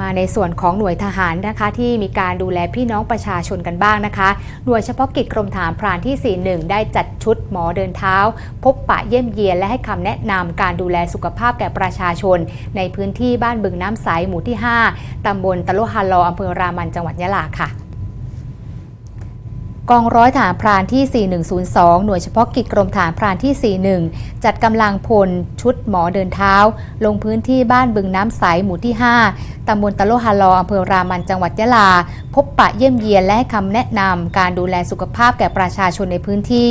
มาในส่วนของหน่วยทหารนะคะ ที่มีการดูแลพี่น้องประชาชนกันบ้างนะคะ หน่วยเฉพาะกิจกรมฐานพรานที่ 41 ได้จัดชุดหมอเดินเท้า พบปะเยี่ยมเยียนและให้คำแนะนำการดูแลสุขภาพแก่ประชาชน ในพื้นที่บ้านบึงน้ำใสหมู่ที่ 5ตำบลตะลุฮาลออำเภอรามันจังหวัดยะลาค่ะกองร้อยฐานพรานที่ 4102 หน่วยเฉพาะกิจกรมฐานพรานที่ 41 จัดกำลังพลชุดหมอเดินเท้า ลงพื้นที่บ้านบึงน้ำใสหมู่ที่ 5 ตำบลตะโลฮาลออำเภอรามันจังหวัดยะลา พบปะเยี่ยมเยียนและให้คำแนะนำการดูแลสุขภาพแก่ประชาชนในพื้นที่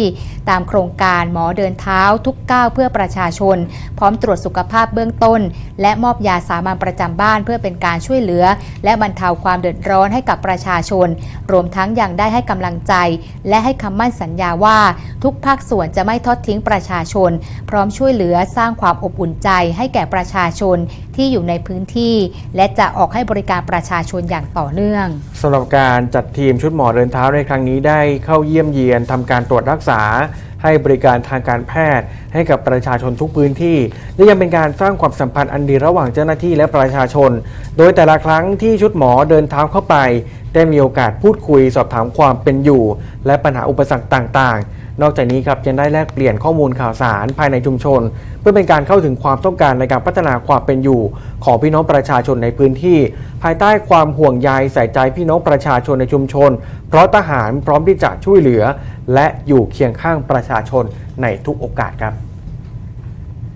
ตามโครงการหมอเดินเท้าทุกก้าวเพื่อประชาชน พร้อมตรวจสุขภาพเบื้องต้น และมอบยาสามัญประจำบ้านเพื่อเป็นการช่วยเหลือ และบรรเทาความเดือดร้อนให้กับประชาชน รวมทั้งยังได้ให้กำลังใจ และให้คำมั่นสัญญาว่า ทุกภาคส่วนจะไม่ทอดทิ้งประชาชน พร้อมช่วยเหลือสร้างความอบอุ่นใจให้แก่ประชาชนที่อยู่ในพื้นที่ และจะออกให้บริการประชาชนอย่างต่อเนื่องสำหรับการจัดทีมชุดหมอเดินเท้าในครั้งนี้ได้เข้าเยี่ยมเยียนทำการตรวจรักษา ให้บริการทางการแพทย์ ให้กับประชาชนทุกพื้นที่ และยังเป็นการสร้างความสัมพันธ์อันดีระหว่างเจ้าหน้าที่และประชาชน โดยแต่ละครั้งที่ชุดหมอเดินเท้าเข้าไป ได้มีโอกาสพูดคุยสอบถามความเป็นอยู่ และปัญหาอุปสรรคต่างๆ นอกจากนี้ครับยังได้แลกเปลี่ยนข้อมูลข่าวสารภายในชุมชน เพื่อเป็นการเข้าถึงความต้องการในการพัฒนาความเป็นอยู่ ของพี่น้องประชาชนในพื้นที่ ภายใต้ความห่วงใยใส่ใจพี่น้องประชาชนในชุมชน เพราะทหารพร้อมที่จะช่วยเหลือ และอยู่เคียงข้างประชาชนในทุกโอกาสครับ